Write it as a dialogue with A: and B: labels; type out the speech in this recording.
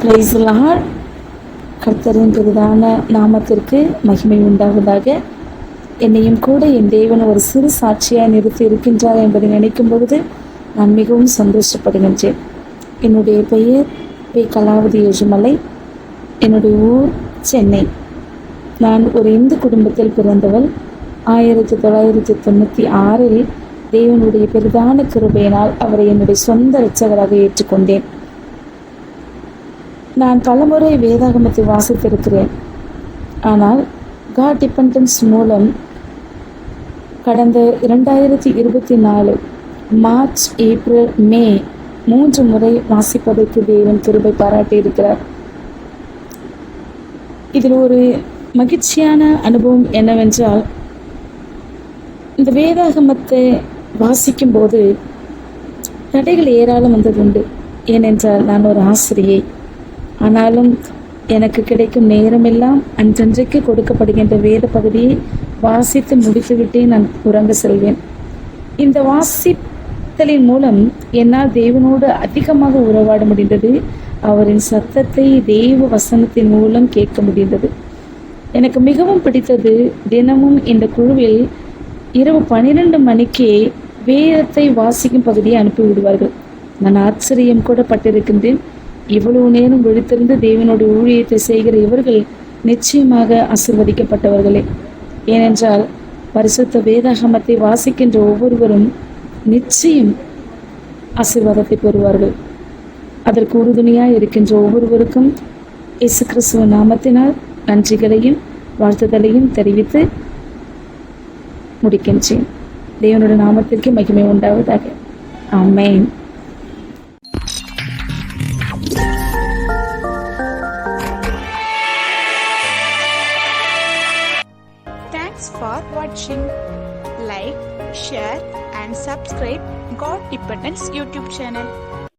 A: Price கர்த்தரின் பெரிதான நாமத்திற்கு மகிமை உண்டாவதாக. என்னையும் கூட என் தேவன் ஒரு சிறு சாட்சியாக நிறுத்தி இருக்கின்றார் என்பதை நினைக்கும் பொழுது நான் மிகவும் சந்தோஷப்படுகின்றேன். என்னுடைய பெயர் பி கலாவதி ஏழுமலை என்னுடைய ஊர் சென்னை. நான் ஒரு இந்து குடும்பத்தில் பிறந்தவள். ஆயிரத்தி தொள்ளாயிரத்தி தொண்ணூற்றி ஆறில் தேவனுடைய பெரிதான கிருபையினால் அவரை என்னுடைய சொந்த இரட்சகராக ஏற்றுக்கொண்டேன். நான் பலமுறை வேதாகமத்தை வாசித்திருக்கிறேன். ஆனால் காட் டிபெண்டன்ஸ் மூலம் கடந்த இரண்டாயிரத்தி இருபத்தி நாலு மார்ச் ஏப்ரல் மே மூன்று முறை வாசிப்பதற்கு தேவன் கிருபை பாராட்டியிருக்கிறார். இதில் ஒரு மகிழ்ச்சியான அனுபவம் என்னவென்றால் இந்த வேதாகமத்தை வாசிக்கும்போது தடைகள் ஏராளம் வந்ததுண்டு. ஏனென்றால் நான் ஒரு ஆசிரியை. ஆனாலும் எனக்கு கிடைக்கும் நேரமெல்லாம் அன்றன்றைக்கு கொடுக்கப்படுகின்ற வேத பகுதியை வாசித்து முடித்துவிட்டே நான் உறங்க செல்வேன். இந்த வாசித்தலின் மூலம் என்னால் தேவனோடு அதிகமாக உறவாட முடிந்தது. அவரின் சத்தத்தை தெய்வ வசனத்தின் மூலம் கேட்க முடிந்தது. எனக்கு மிகவும் பிடித்தது தினமும் இந்த குழுவில் இரவு பன்னிரண்டு மணிக்கே வேதத்தை வாசிக்கும் பகுதியை அனுப்பி விடுவார்கள் நான் ஆச்சரியம் கூட பட்டிருக்கின்றேன். இவ்வளவு நேரம் விழித்திருந்து தேவனுடைய ஊழியத்தை செய்கிற இவர்கள் நிச்சயமாக ஆசிர்வதிக்கப்பட்டவர்களே. ஏனென்றால் பரிசுத்த வேதாகமத்தை வாசிக்கின்ற ஒவ்வொருவரும் நிச்சயம் ஆசீர்வாதத்தை பெறுவார்கள். அதற்கு உறுதுணையாக இருக்கின்ற ஒவ்வொருவருக்கும் இயேசு கிறிஸ்துவ நாமத்தினால் நன்றிகளையும் வாழ்த்துதலையும் தெரிவித்து முடிக்கின்றேன். தேவனுடைய நாமத்திற்கு மகிமை உண்டாவதாக. ஆமென்.
B: For watching. Like, share and subscribe God Dependence YouTube channel.